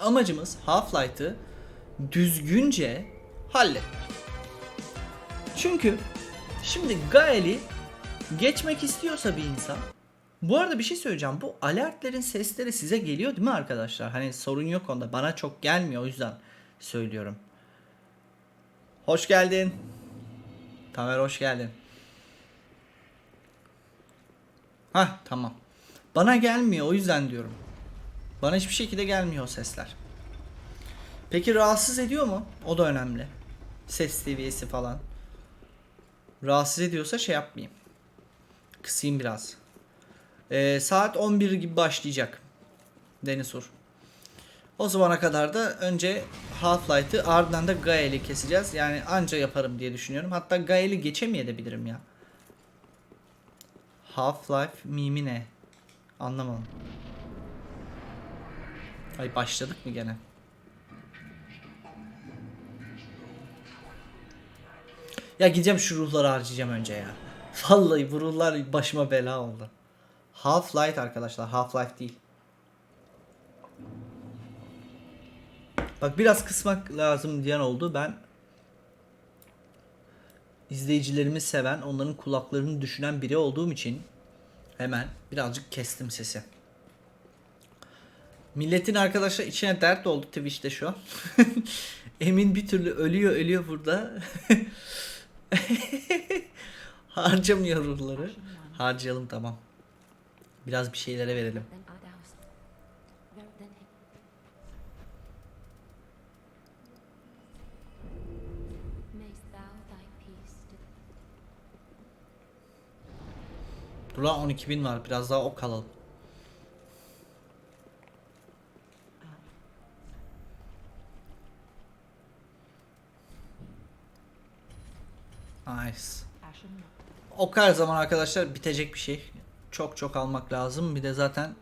amacımız Half-Life'ı düzgünce halletmek. Çünkü şimdi Gael'i geçmek istiyorsa bir insan bu arada bir şey söyleyeceğim. Bu alertlerin sesleri size geliyor değil mi arkadaşlar? Hani sorun yok onda. Bana çok gelmiyor o yüzden söylüyorum. Hoş geldin. Tamer hoş geldin. Hah tamam. Bana gelmiyor o yüzden diyorum. Bana hiçbir şekilde gelmiyor o sesler. Peki rahatsız ediyor mu? O da önemli. Ses seviyesi falan. Rahatsız ediyorsa şey yapmayayım. Kısayım biraz. Ee, saat 11 gibi başlayacak. Denizur. O zamana kadar da önce Half-Life'ı ardından da Gael'i keseceğiz. Yani anca yaparım diye düşünüyorum. Hatta Gael'i geçemeyebilirim ya. Half-Life mimi ne? Anlamadım. Ay başladık mı gene? Ya gideceğim şu ruhları harcayacağım önce ya. Vallahi bu ruhlar başıma bela oldu. Half-Life arkadaşlar. Half-Life değil. Bak biraz kısmak lazım diyen oldu. Ben izleyicilerimi seven, onların kulaklarını düşünen biri olduğum için hemen birazcık kestim sesi. Milletin arkadaşlar içine dert oldu Twitch'te şu an. Emin bir türlü ölüyor ölüyor burada. Harcamıyor ruhları. Harcayalım tamam. Biraz bir şeylere verelim. Dur lan 12 bin var. Biraz daha ok alalım. Nice. Ok her zaman arkadaşlar bitecek bir şey. Çok çok almak lazım. Bir de zaten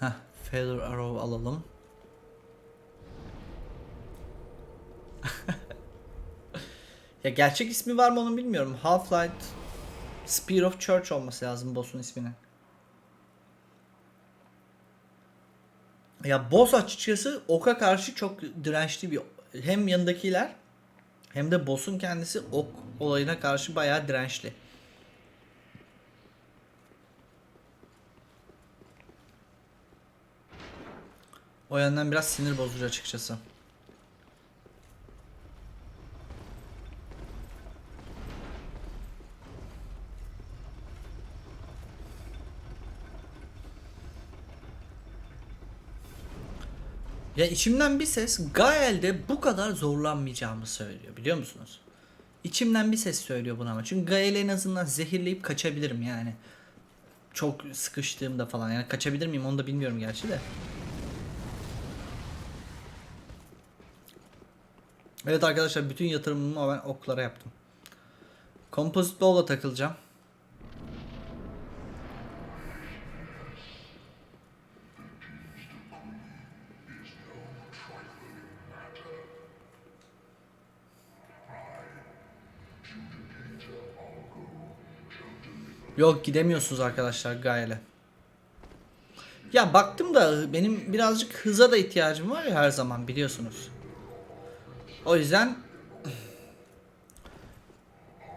Heh, Feather Arrow alalım. ya gerçek ismi var mı onu bilmiyorum. Half-Life Spear of Church olması lazım boss'un isminin. Ya boss açıkçası oka karşı çok dirençli bir hem yanındakiler hem de boss'un kendisi ok olayına karşı bayağı dirençli. O yandan biraz sinir bozucu açıkçası. Ya içimden bir ses Gael'de bu kadar zorlanmayacağımı söylüyor biliyor musunuz? İçimden bir ses söylüyor bunu ama. Çünkü Gael'i en azından zehirleyip kaçabilirim yani. Çok sıkıştığımda falan. Yani kaçabilir miyim onu da bilmiyorum gerçi de. Evet arkadaşlar bütün yatırımımı ben oklara yaptım. Composite bowl'a takılacağım. Yok gidemiyorsunuz arkadaşlar Gael'e. Ya baktım da benim birazcık hıza da ihtiyacım var ya her zaman biliyorsunuz. O yüzden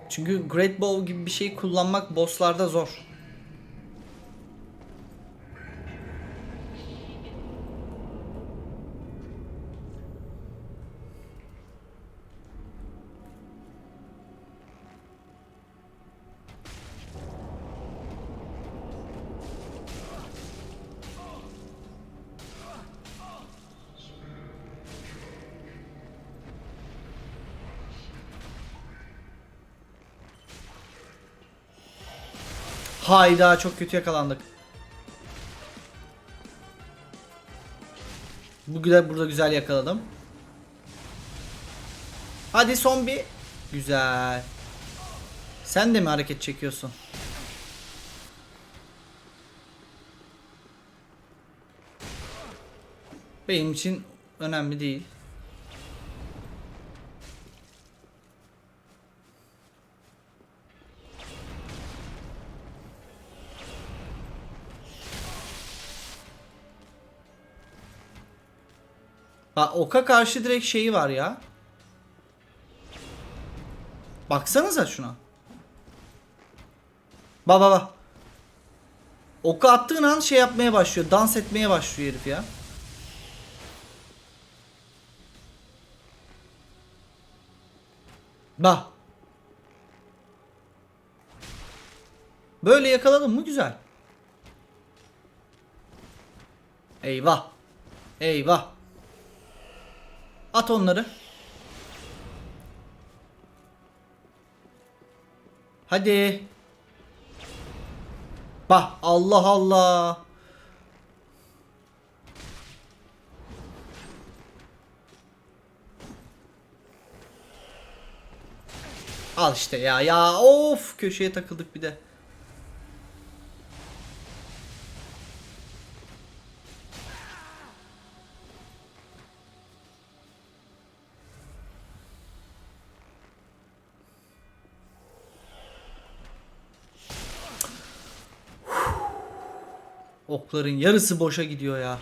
çünkü Great Bow gibi bir şey kullanmak bosslarda zor. Hayda çok kötü yakalandık. Bu güzel burada güzel yakaladım. Hadi son bir. Güzel. Sen de mi hareket çekiyorsun? Benim için önemli değil. Oka karşı direkt şeyi var ya. Baksanıza şuna. Bak bak bak. Oku attığın an şey yapmaya başlıyor. Dans etmeye başlıyor herif ya. Bak. Böyle yakaladın mı güzel. Eyvah. Eyvah. At onları. Hadi. Bah Allah Allah. Al işte ya ya of köşeye takıldık bir de. Okların yarısı boşa gidiyor ya.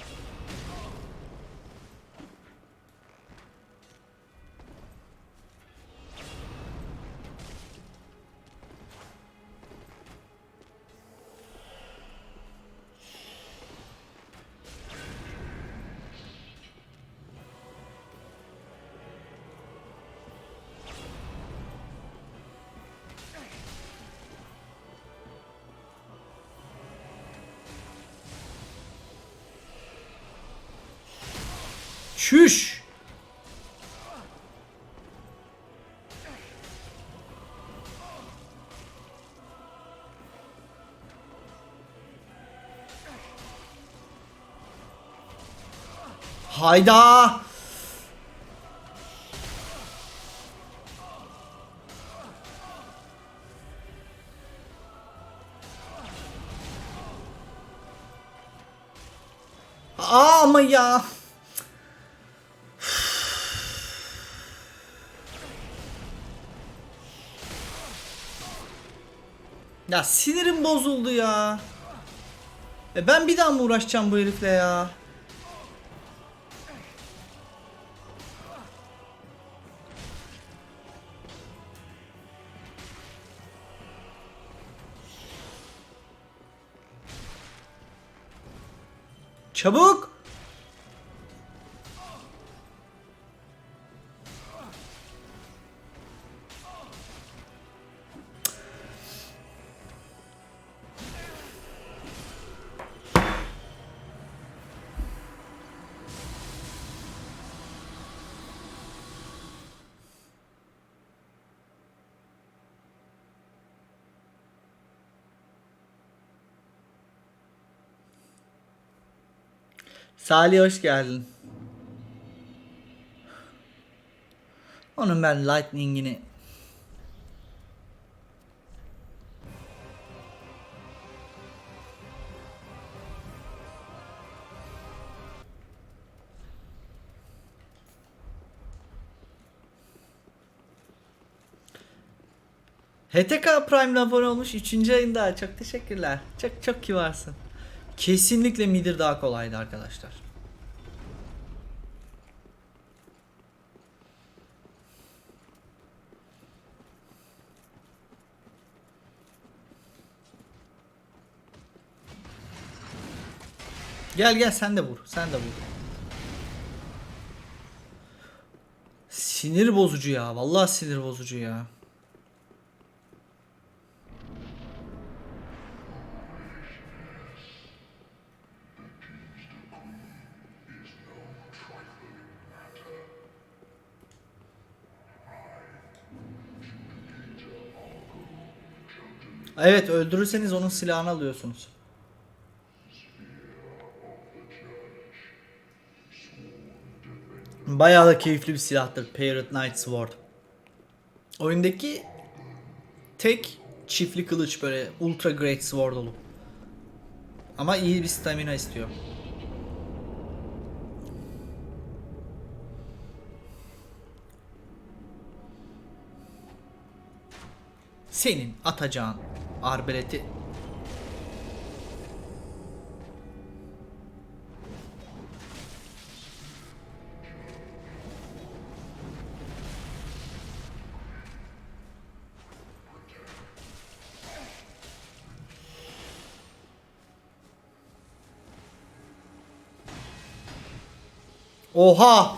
Hayda. Aa, ama ya. Ya sinirim bozuldu ya. E ben bir daha mı uğraşacağım bu herifle ya? Çabuk! Salih hoş geldin. Onun ben Lightning'ini HTK Prime'le abone olmuş 3. ayında. Çok teşekkürler. Çok çok kibarsın. Kesinlikle Midir daha kolaydı arkadaşlar. Gel gel sen de vur. Sen de vur. Sinir bozucu ya. Vallahi sinir bozucu ya. Evet öldürürseniz onun silahını alıyorsunuz. Bayağı da keyifli bir silahtır Parrot Knight Sword. Oyundaki tek çiftli kılıç böyle ultra great sword olup. Ama iyi bir stamina istiyor. Senin atacağın Arbeleti. Oha!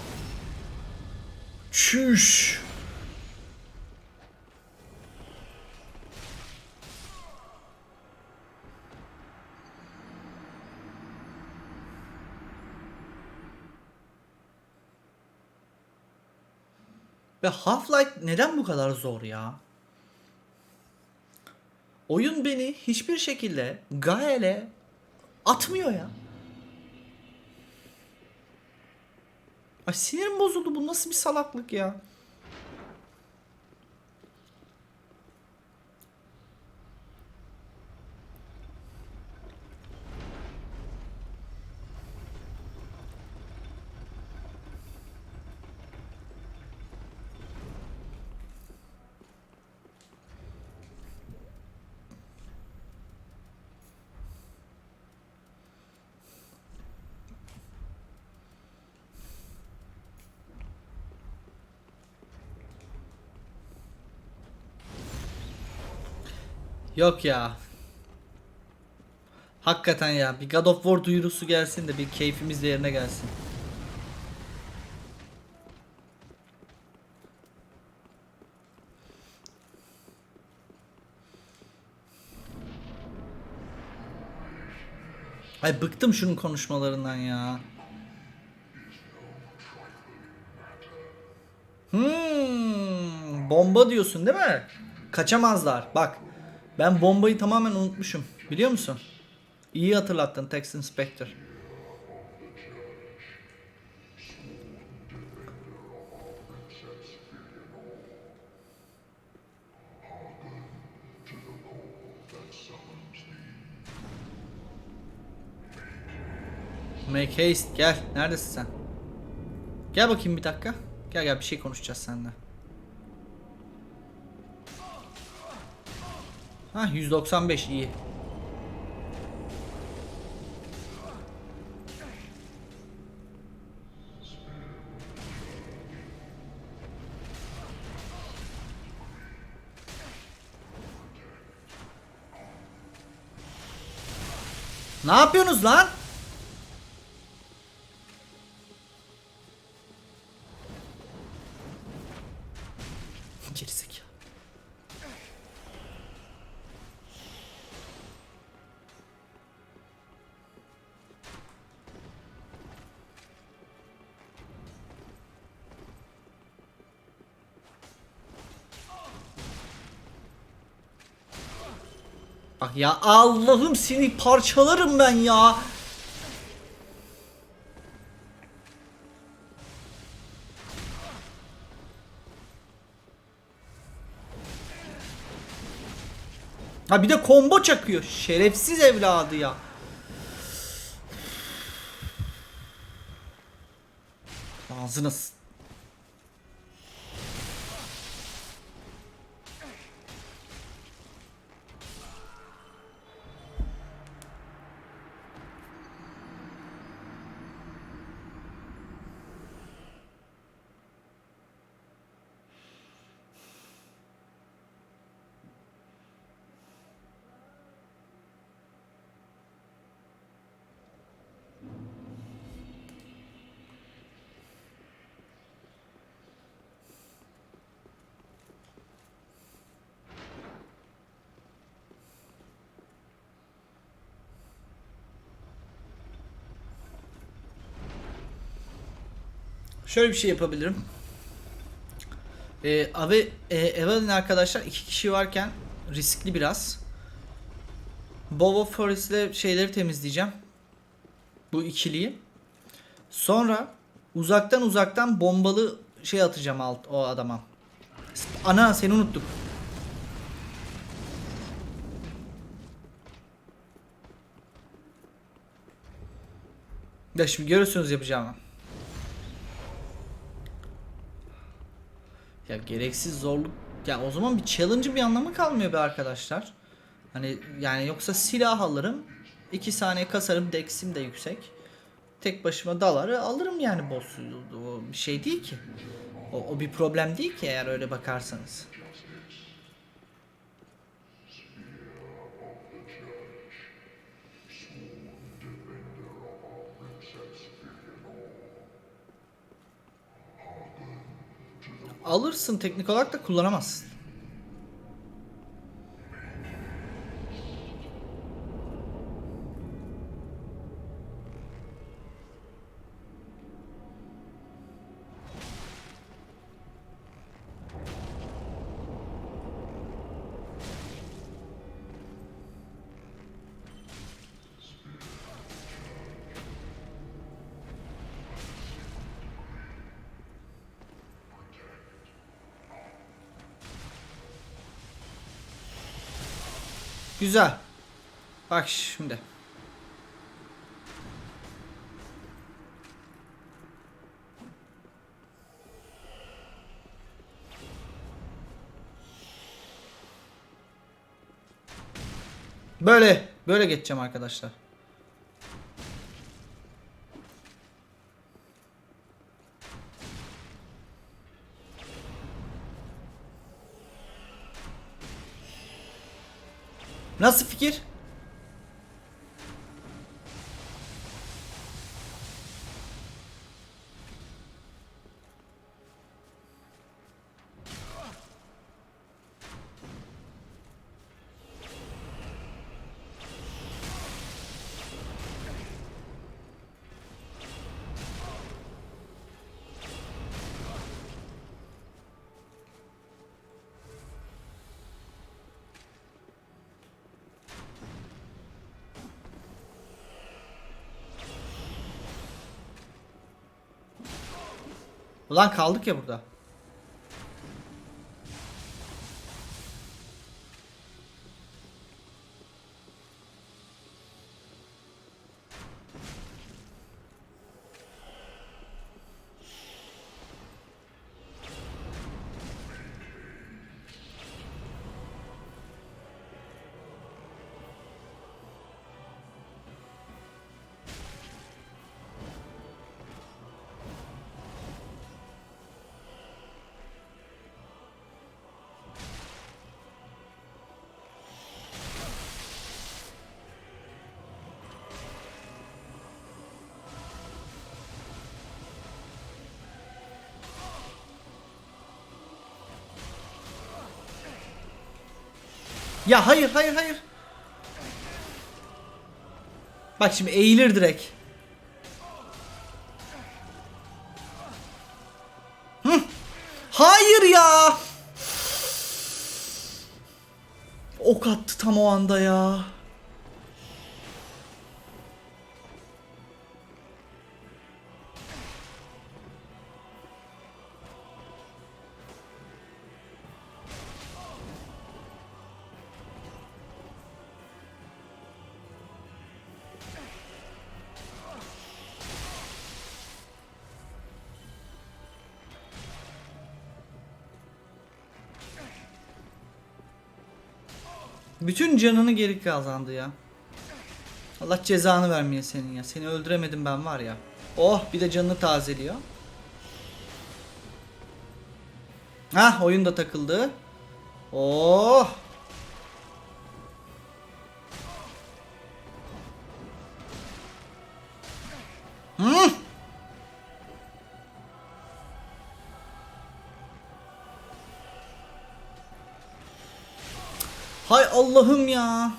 Ve Half-Life neden bu kadar zor ya? Oyun beni hiçbir şekilde Gael'e atmıyor ya. Ay sinirim bozuldu bu nasıl bir salaklık ya. Yok ya. Hakikaten ya bir God of War duyurusu gelsin de bir keyfimiz de yerine gelsin. Ay bıktım şunun konuşmalarından ya. Hmm, bomba diyorsun değil mi? Kaçamazlar. Bak. Ben bombayı tamamen unutmuşum. Biliyor musun? İyi hatırlattın Tex Inspector. Make haste gel. Neredesin sen? Gel bakayım bir dakika. Gel gel bir şey konuşacağız seninle. Ha 195 iyi. Ne yapıyorsunuz lan? Ya Allah'ım seni parçalarım ben ya. Ha bir de combo çakıyor. Şerefsiz evladı ya. Ağzına Şöyle bir şey yapabilirim. Ee, Ave, e, Evelyn arkadaşlar iki kişi varken riskli biraz. Bobo Forest ile şeyleri temizleyeceğim. Bu ikiliyi. Sonra uzaktan uzaktan bombalı şey atacağım alt o adama. Ana seni unuttuk. Ya şimdi görürsünüz yapacağımı. Ya gereksiz zorluk ya o zaman bir challenge'ın bir anlamı kalmıyor be arkadaşlar. Hani yani yoksa silah alırım. 2 saniye kasarım dex'im de yüksek. Tek başıma daları alırım yani boss'u. O bir şey değil ki. O, o bir problem değil ki eğer öyle bakarsanız. Alırsın teknik olarak da kullanamazsın. Güzel. Bak şimdi. Böyle, böyle geçeceğim arkadaşlar. Nasıl fikir? Ulan kaldık ya burada. Ya hayır hayır hayır. Bak şimdi eğilir direkt. Hı. Hayır ya. Ok attı tam o anda ya. Bütün canını geri kazandı ya. Allah cezanı vermeye senin ya. Seni öldüremedim ben var ya. Oh bir de canını tazeliyor. Hah oyun da takıldı. Oh. Hay Allah'ım ya.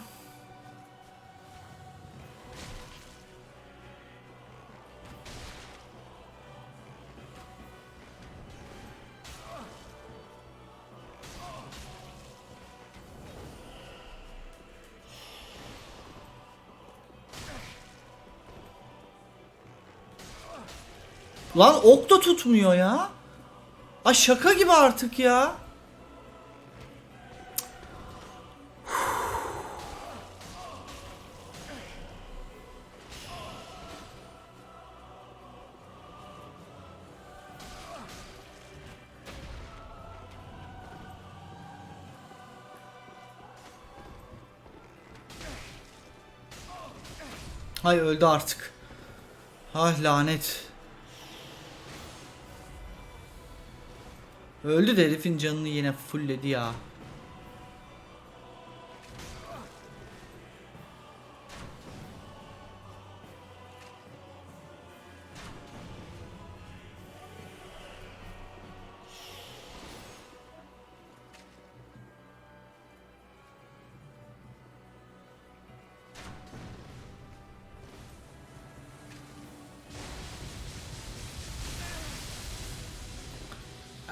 Lan ok da tutmuyor ya. Ay şaka gibi artık ya. Hay öldü artık. Ah lanet. Öldü de herifin canını yine fullledi ya.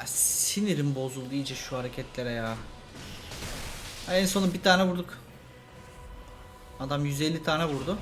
Sinirim bozuldu iyice şu hareketlere ya. En sonu bir tane vurduk. Adam 150 tane vurdu.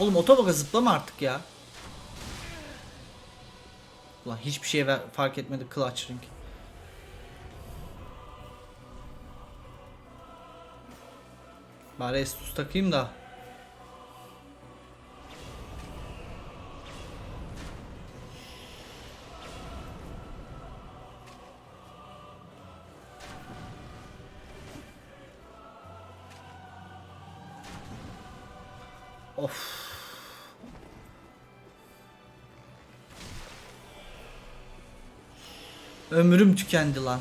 Oğlum otoboka zıplama artık ya. Ulan hiçbir ver- fark etmedi Clutch Ring. Bari Estus takayım da. Of. Ömrüm tükendi lan.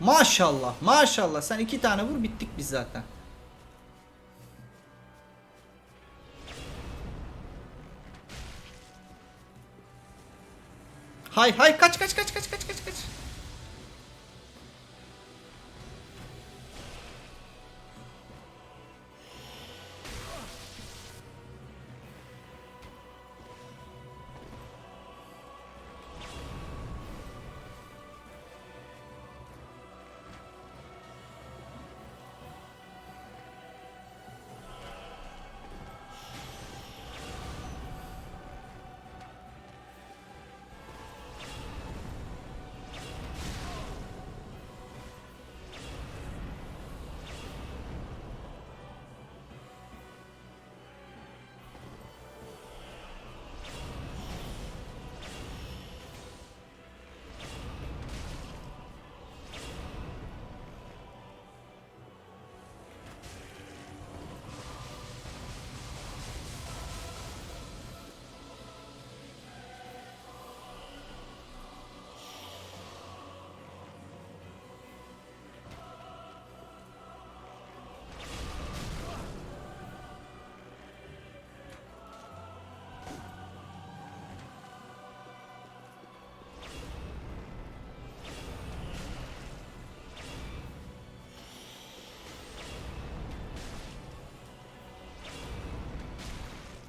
Maşallah, maşallah. Sen iki tane vur bittik biz zaten. Hay hay kaç kaç kaç kaç kaç kaç kaç.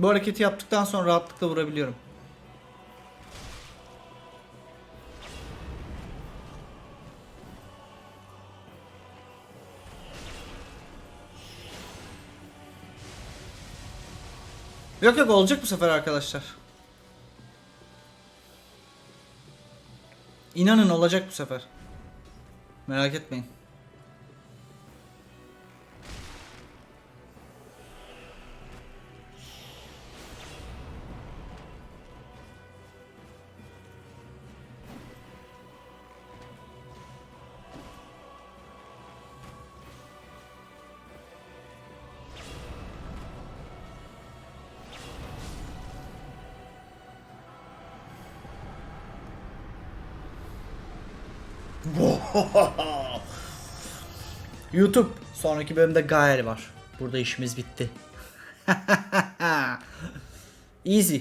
Bu hareketi yaptıktan sonra rahatlıkla vurabiliyorum. Yok yok olacak bu sefer arkadaşlar. İnanın olacak bu sefer. Merak etmeyin. YouTube. Sonraki bölümde Gael var. Burada işimiz bitti. Easy.